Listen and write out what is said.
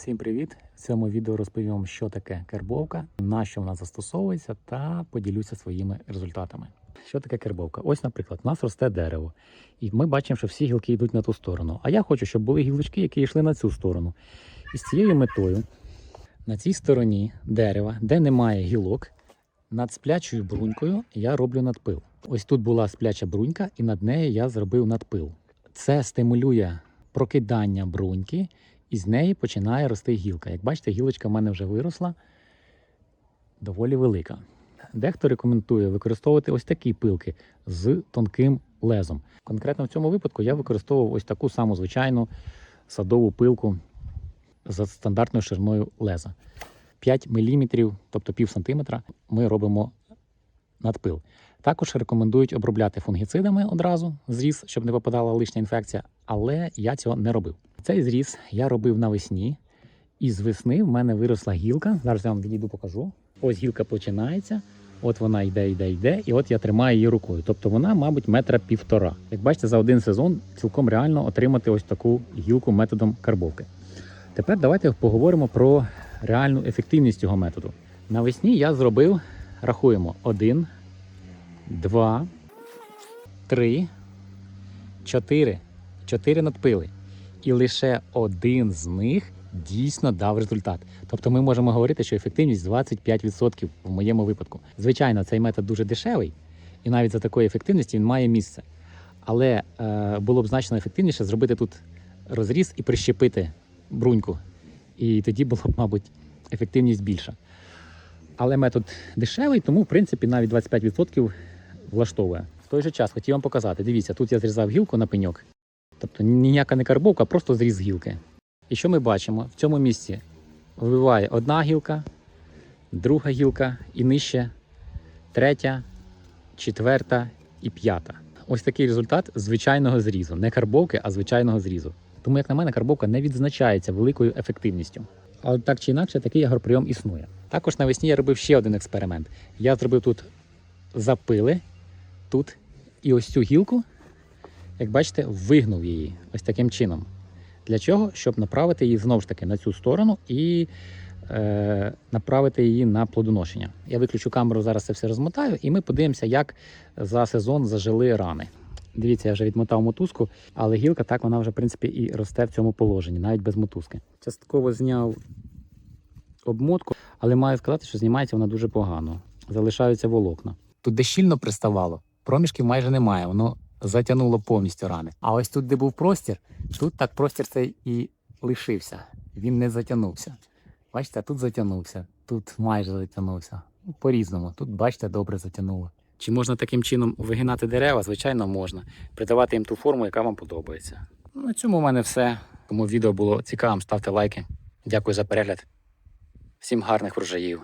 Всім привіт! В цьому відео розповім вам, що таке кербовка, на що вона застосовується, та поділюся своїми результатами. Що таке кербовка? Ось, наприклад, у нас росте дерево, і ми бачимо, що всі гілки йдуть на ту сторону. А я хочу, щоб були гілочки, які йшли на цю сторону. І з цією метою на цій стороні дерева, де немає гілок, над сплячою брунькою я роблю надпил. Ось тут була спляча брунька, і над нею я зробив надпил. Це стимулює прокидання бруньки, і з неї починає рости гілка. Як бачите, гілочка в мене вже виросла доволі велика. Дехто рекомендує використовувати ось такі пилки з тонким лезом. Конкретно в цьому випадку я використовував ось таку саму звичайну садову пилку за стандартною шириною леза. 5 мм, тобто пів сантиметра, ми робимо надпил. Також рекомендують обробляти фунгіцидами одразу зріз, щоб не попадала лишня інфекція, але я цього не робив. Цей зріз я робив навесні, і з весни в мене виросла гілка. Зараз я вам відійду покажу. Ось гілка починається. От вона йде, йде, йде, і от я тримаю її рукою. Тобто вона, мабуть, метра півтора. Як бачите, за один сезон цілком реально отримати ось таку гілку методом карбовки. Тепер давайте поговоримо про реальну ефективність цього методу. Навесні я зробив, рахуємо, один, два, три, чотири. Чотири надпили. І лише один з них дійсно дав результат. Тобто ми можемо говорити, що ефективність 25% в моєму випадку. Звичайно, цей метод дуже дешевий, і навіть за такої ефективності він має місце. Але е, було б значно ефективніше зробити тут розріз і прищепити бруньку. І тоді було б, мабуть, ефективність більша. Але метод дешевий, тому в принципі навіть 25% влаштовує. В той же час хотів вам показати. Дивіться, тут я зрізав гілку на пеньок. Тобто ніяка не карбовка, а просто зріз гілки. І що ми бачимо? В цьому місці вибиває одна гілка, друга гілка і нижче третя, четверта і п'ята. Ось такий результат звичайного зрізу. Не карбовки, а звичайного зрізу. Тому, як на мене, карбовка не відзначається великою ефективністю. Але так чи інакше, такий агроприйом існує. Також навесні я робив ще один експеримент. Я зробив тут запили, тут і ось цю гілку, як бачите, вигнув її ось таким чином. Для чого? Щоб направити її знову ж таки на цю сторону і е, направити її на плодоношення. Я виключу камеру, зараз це все розмотаю, і ми подивимося, як за сезон зажили рани. Дивіться, я вже відмотав мотузку, але гілка так вона вже в принципі і росте в цьому положенні, навіть без мотузки. Частково зняв обмотку, але маю сказати, що знімається вона дуже погано. Залишаються волокна. Тут де щільно приставало, проміжків майже немає, воно затягнуло повністю рани. А ось тут, де був простір, тут так простір цей і лишився. Він не затягнувся. Бачите, тут затягнувся, тут майже затягнувся. Ну, По-різному. Тут, бачите, добре затягнуло. Чи можна таким чином вигинати дерева? Звичайно, можна. Придавати їм ту форму, яка вам подобається. Ну, На цьому в мене все. Кому відео було цікавим, ставте лайки. Дякую за перегляд. Всім гарних врожаїв.